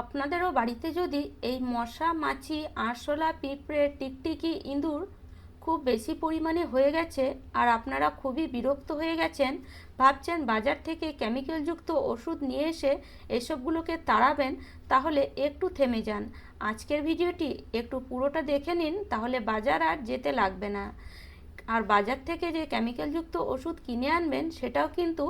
আপনাদেরও বাড়িতে যদি এই মশা, মাছি, আরশোলা, পিঁপড়ে, টিকটিকি, ইঁদুর খুব বেশি পরিমাণে হয়ে গেছে আর আপনারা খুবই বিরক্ত হয়ে গেছেন, ভাবছেন বাজার থেকে কেমিক্যালযুক্ত ওষুধ নিয়ে এসে এসবগুলোকে তাড়াবেন, তাহলে একটু থেমে যান। আজকের ভিডিওটি একটু পুরোটা দেখে নিন, তাহলে বাজার আর যেতে লাগবে না। আর বাজার থেকে যে কেমিক্যালযুক্ত ওষুধ কিনে আনবেন, সেটাও কিন্তু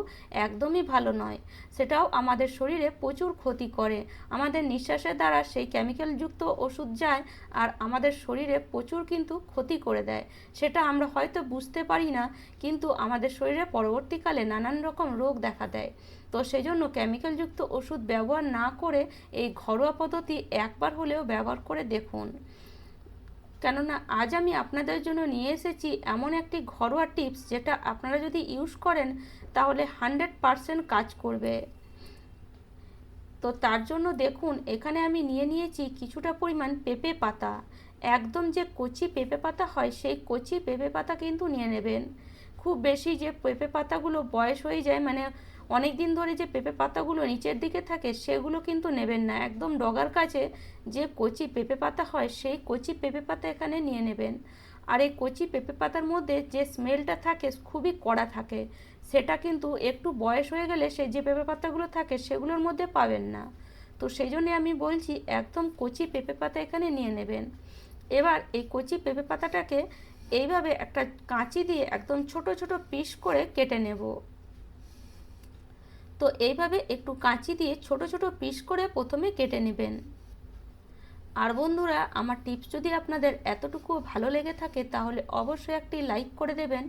একদমই ভালো নয়। সেটাও আমাদের শরীরে প্রচুর ক্ষতি করে। আমাদের নিঃশ্বাসের দ্বারা সেই কেমিক্যালযুক্ত ওষুধ যায় আর আমাদের শরীরে প্রচুর কিন্তু ক্ষতি করে দেয়। সেটা আমরা হয়তো বুঝতে পারি না, কিন্তু আমাদের শরীরে পরবর্তীকালে নানান রকম রোগ দেখা দেয়। তো সেই জন্য কেমিক্যালযুক্ত ওষুধ ব্যবহার না করে এই ঘরোয়া পদ্ধতি একবার হলেও ব্যবহার করে দেখুন। কেননা আজ আমি আপনাদের জন্য নিয়ে এসেছি এমন একটি ঘরোয়া টিপস যেটা আপনারা যদি ইউজ করেন, তাহলে হান্ড্রেড পারসেন্ট কাজ করবে। তো তার জন্য দেখুন, এখানে আমি নিয়ে নিয়েছি কিছুটা পরিমাণ পেঁপে পাতা। একদম যে কচি পেঁপে পাতা হয়, সেই কচি পেঁপে পাতা কিন্তু নিয়ে নেবেন। খুব বেশি যে পেঁপে পাতাগুলো বয়স হয়ে যায় মানে অনেক দিন ধরে যে পেঁপে পাতাগুলো নিচের দিকে থাকে, সেগুলো কিন্তু নেবেন না। একদম ডগার কাছে যে কচি পেঁপে পাতা হয়, সেই কচি পেঁপে পাতা এখানে নিয়ে নেবেন। আর এই কচি পেঁপে পাতার মধ্যে যে স্মেলটা থাকে, খুবই কড়া থাকে। সেটা কিন্তু একটু বয়স হয়ে গেলে সেই যে পেঁপে পাতাগুলো থাকে, সেগুলোর মধ্যে পাবেন না। তো সেই জন্যে আমি বলছি, একদম কচি পেঁপে পাতা এখানে নিয়ে নেবেন। এবার এই কচি পেঁপে পাতাটাকে এইভাবে একটা কাঁচি দিয়ে একদম ছোট ছোট পিস করে কেটে নেব। তো এইভাবে একটু কাঁচি দিয়ে ছোট ছোট পিস করে প্রথমে কেটে নেবেন। আর বন্ধুরা, আমার টিপস যদি আপনাদের এতটুকু ভালো লেগে থাকে, তাহলে অবশ্যই একটি লাইক করে দেবেন।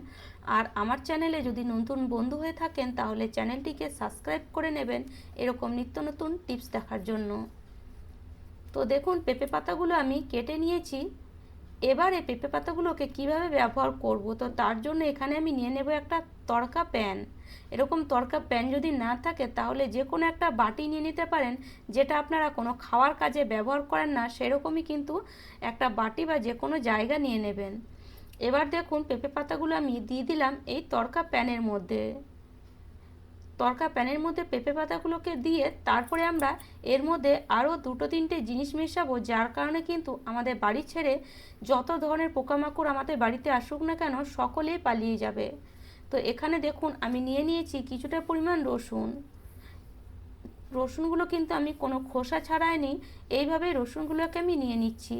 আর আমার চ্যানেলে যদি নতুন বন্ধু হয়ে থাকেন, তাহলে চ্যানেলটিকে সাবস্ক্রাইব করে নেবেন এরকম নিত্য নতুন টিপস দেখার জন্য। তো দেখুন, পেঁপে পাতাগুলো আমি কেটে নিয়েছি। এবারে পেঁপে পাতাগুলোকে কীভাবে ব্যবহার করব? তো তার জন্য এখানে আমি নিয়ে নেব একটা তড়কা প্যান। এরকম তরকা প্যান যদি না থাকে, তাহলে যে কোনো একটা বাটি নিয়ে নিতে পারেন, যেটা আপনারা কোনো খাওয়ার কাজে ব্যবহার করেন না, সেরকমই কিন্তু একটা বাটি বা যে কোনো জায়গা নিয়ে নেবেন। এবার দেখুন, পেঁপে পাতাগুলো আমি দিয়ে দিলাম এই তড়কা প্যানের মধ্যে। তরকা প্যানের মধ্যে পেঁপে পাতাগুলোকে দিয়ে তারপরে আমরা এর মধ্যে আরও দুটো তিনটে জিনিস মেশাবো, যার কারণে কিন্তু আমাদের বাড়ি ছেড়ে যত ধরনের পোকামাকড় আমাদের বাড়িতে আসুক না কেন, সকলেই পালিয়ে যাবে। তো এখানে দেখুন, আমি নিয়ে নিয়েছি কিছুটা পরিমাণ রসুন। রসুনগুলো কিন্তু আমি কোনো খোসা ছাড়াইনি এইভাবে রসুনগুলোকে আমি নিয়ে নিচ্ছি।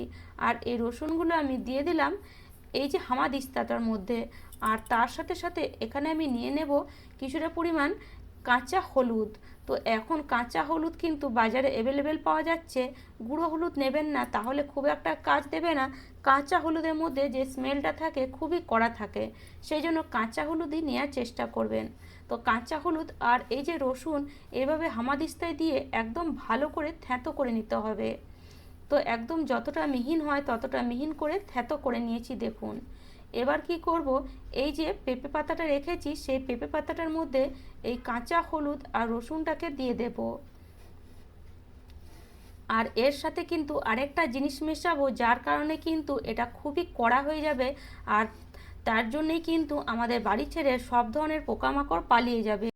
আর এই রসুনগুলো আমি দিয়ে দিলাম এই যে হামাদিস্তাটার মধ্যে। আর তার সাথে সাথে এখানে আমি নিয়ে নেব কিছুটা পরিমাণ কাঁচা হলুদ। তো এখন কাঁচা হলুদ কিন্তু বাজারে অ্যাভেলেবেল পাওয়া যাচ্ছে। গুঁড়ো হলুদ নেবেন না, তাহলে খুব একটা কাজ দেবে না। কাঁচা হলুদের মধ্যে যে স্মেলটা থাকে, খুবই কড়া থাকে। সেই জন্য কাঁচা হলুদই নেওয়ার চেষ্টা করবেন। তো কাঁচা হলুদ আর এই যে রসুন, এভাবে হামাদিস্তায় দিয়ে একদম ভালো করে থ্যাতো করে নিতে হবে। তো একদম যতটা মিহিন হয়, ততটা মিহিন করে থ্যাতো করে নিয়েছি, দেখুন। এবার কি করব? এই যে পেঁপে পাতাটা রেখেছি, সেই পেঁপে পাতাটার মধ্যে এই কাঁচা হলুদ আর রসুনটাকে দিয়ে দেব। আর এর সাথে কিন্তু আরেকটা জিনিস মেশাবো, যার কারণে কিন্তু এটা খুবই কড়া হয়ে যাবে আর তার জন্যেই কিন্তু আমাদের বাড়ি ছেড়ে সব ধরনের পোকামাকড় পালিয়ে যাবে।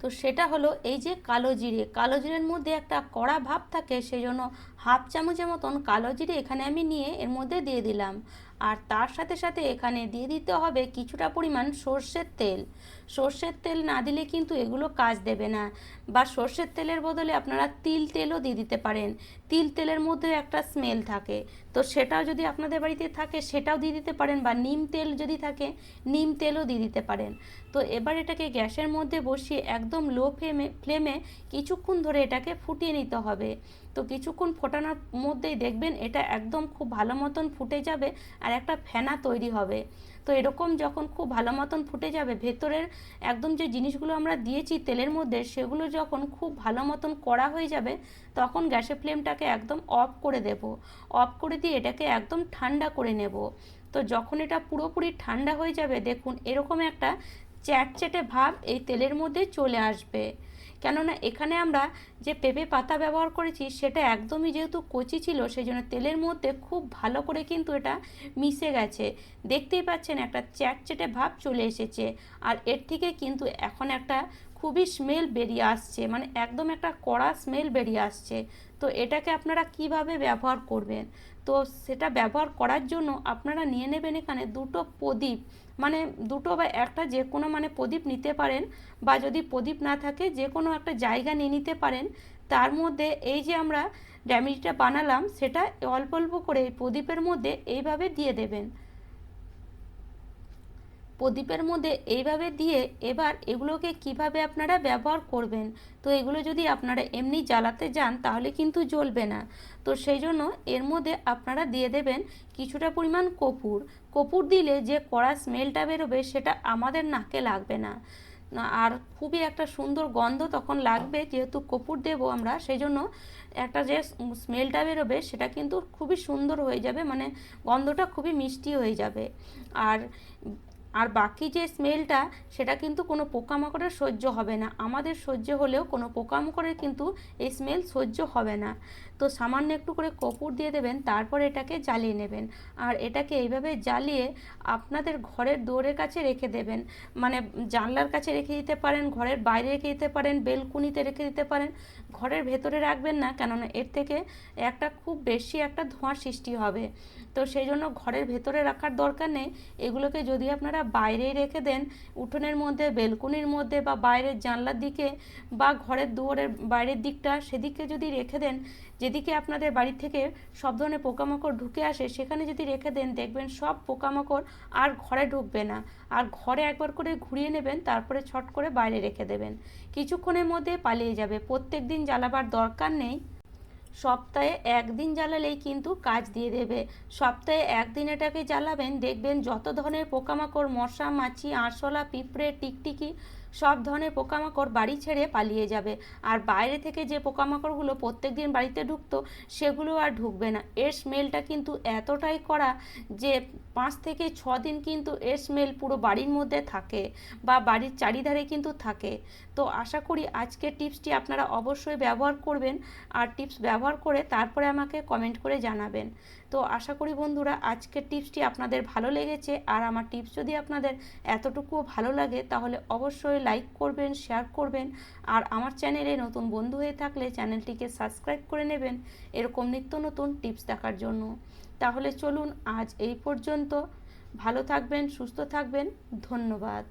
তো সেটা হলো এই যে কালো জিরে। কালো জিরের মধ্যে একটা কড়া ভাব থাকে সেই জন্য হাফ চামচের মতন কালো জিরে এখানে আমি নিয়ে এর মধ্যে দিয়ে দিলাম। আর তার সাথে সাথে এখানে দিয়ে দিতে হবে কিছুটা পরিমাণ সর্ষের তেল। সর্ষের তেল না দিলে কিন্তু এগুলো কাজ দেবে না। বা সর্ষের তেলের বদলে আপনারা তিল তেলও দিয়ে দিতে পারেন। তিল তেলের মধ্যে একটা স্মেল থাকে। তো সেটাও যদি আপনাদের বাড়িতে থাকে, সেটাও দিয়ে দিতে পারেন বা নিম তেল যদি থাকে, নিম তেলও দিয়ে দিতে পারেন। তো এবার এটাকে গ্যাসের মধ্যে বসিয়ে একদম লো ফ্লেমে ফ্লেমে কিছুক্ষণ ধরে এটাকে ফুটিয়ে নিতে হবে। তো কিছুক্ষণ ফোটানোর মধ্যেই দেখবেন এটা একদম খুব ভালো মতন ফুটে যাবে আর একটা ফেনা তৈরি হবে। তো এরকম যখন খুব ভালো মতন ফুটে যাবে, ভেতরের একদম যে জিনিসগুলো আমরা দিয়েছি তেলের মধ্যে, সেগুলো যখন খুব ভালো মতন কড়া হয়ে যাবে, তখন গ্যাসের ফ্লেমটাকে একদম অফ করে দেব। অফ করে দিয়ে এটাকে একদম ঠান্ডা করে নেব। তো যখন এটা পুরোপুরি ঠান্ডা হয়ে যাবে, দেখুন এরকম একটা চ্যাটচ্যাটে ভাব এই তেলের মধ্যে চলে আসবে। কেননা এখানে আমরা যে পেঁপে পাতা ব্যবহার করেছি, সেটা একদমই যেহেতু কচি ছিল সেই জন্য তেলের মধ্যে খুব ভালো করে কিন্তু এটা মিশে গেছে। দেখতেই পাচ্ছেন একটা চ্যাটচেটে ভাব চলে এসেছে। আর এর থেকে কিন্তু এখন একটা খুবই স্মেল বেরিয়ে আসছে মানে একদম একটা কড়া স্মেল বেরিয়ে আসছে। তো এটাকে আপনারা কীভাবে ব্যবহার করবেন? তো সেটা ব্যবহার করার জন্য আপনারা নিয়ে নেবেন এখানে দুটো প্রদীপ। মানে দুটো বা একটা যে কোনো মানে প্রদীপ নিতে পারেন বা যদি প্রদীপ না থাকে যে কোনো একটা জায়গা নিয়ে নিতে পারেন। তার মধ্যে এই যে আমরা ড্যামেজটা বানালাম সেটা অল্প অল্প করে এই প্রদীপের মধ্যে এইভাবে দিয়ে দেবেন। প্রদীপের মধ্যে এইভাবে দিয়ে এবার এগুলোকে কীভাবে আপনারা ব্যবহার করবেন? তো এগুলো যদি আপনারা এমনি জ্বালাতে যান, তাহলে কিন্তু জ্বলবে না। তো সেই জন্য এর মধ্যে আপনারা দিয়ে দেবেন কিছুটা পরিমাণ কপুর। কপুর দিলে যে কড়া স্মেলটা বেরোবে, সেটা আমাদের নাকে লাগবে না। আর খুবই একটা সুন্দর গন্ধ তখন লাগবে, যেহেতু কপুর দেব আমরা, সেই জন্য একটা যে স্মেলটা বেরোবে, সেটা কিন্তু খুবই সুন্দর হয়ে যাবে মানে গন্ধটা খুবই মিষ্টি হয়ে যাবে। আর আর বাকি যে স্মেলটা, সেটা কিন্তু কোনো পোকামাকড়ের সহ্য হবে না। আমাদের সহ্য হলেও কোনো পোকামাকড়ের কিন্তু এই স্মেল সহ্য হবে না। তো সামান্য একটু করে কপুর দিয়ে দেবেন, তারপর এটাকে জ্বালিয়ে নেবেন। আর এটাকে এইভাবে জ্বালিয়ে আপনাদের ঘরের দৌড়ের কাছে রেখে দেবেন। মানে জানলার কাছে রেখে দিতে পারেন, ঘরের বাইরে রেখে দিতে পারেন, বেলকুনিতে রেখে দিতে পারেন। ঘরের ভেতরে রাখবেন না, কেননা এর থেকে একটা খুব বেশি একটা ধোঁয়ার সৃষ্টি হবে। তো সেই জন্য ঘরের ভেতরে রাখার দরকার নেই। এগুলোকে যদি আপনারা বাইরেই রেখে দেন, উঠোনের মধ্যে, বেলকুনির মধ্যে বা বাইরের জানলার দিকে বা ঘরের দুয়ারের বাইরের দিকটা সেদিকে যদি রেখে দেন যেদিকে আপনাদের বাড়ি থেকে সব ধরনের পোকামাকড় ঢুকে আসে, সেখানে যদি রেখে দেন, দেখবেন সব পোকামাকড় আর ঘরে ঢুকবে না। আর ঘরে একবার করে ঘুরিয়ে নেবেন, তারপরে ছট করে বাইরে রেখে দেবেন। কিছুক্ষণের মধ্যে পালিয়ে যাবে। প্রত্যেক দিন জ্বালাবার দরকার নেই। সপ্তাহে একদিন জ্বালালেই কিন্তু কাজ দিয়ে দেবে। সপ্তাহে একদিন এটাকে জ্বালাবেন, দেখবেন যত ধরনের পোকামাকড়, মশা, মাছি, আরশোলা, পিঁপড়ে, টিকটিকি সব ধরনের পোকামাকড় বাড়ি ছেড়ে পালিয়ে যাবে। আর বাইরে থেকে যে পোকামাকড়গুলো প্রত্যেক দিন বাড়িতে ঢুকতো, সেগুলো আর ঢুকবে না। এর স্মেলটা কিন্তু এতটাই করা যে পাঁচ থেকে ছ দিন কিন্তু এর স্মেল পুরো বাড়ির মধ্যে থাকে বা বাড়ির চারিধারে কিন্তু থাকে। তো আশা করি আজকের টিপসটি আপনারা অবশ্যই ব্যবহার করবেন। আর টিপস ব্যবহার করে তারপরে আমাকে কমেন্ট করে জানাবেন। তো আশা করি বন্ধুরা, আজকের টিপসটি আপনাদের ভালো লেগেছে। আর আমার টিপস যদি আপনাদের এতটুকুও ভালো লাগে, তাহলে অবশ্যই লাইক করবেন, শেয়ার করবেন। আর আমার চ্যানেলে নতুন বন্ধু হয়ে থাকলে চ্যানেলটিকে সাবস্ক্রাইব করে নেবেন এরকম নিত্য নতুন টিপস দেখার জন্য। তাহলে চলুন আজ এই পর্যন্ত। ভালো থাকবেন, সুস্থ থাকবেন। ধন্যবাদ।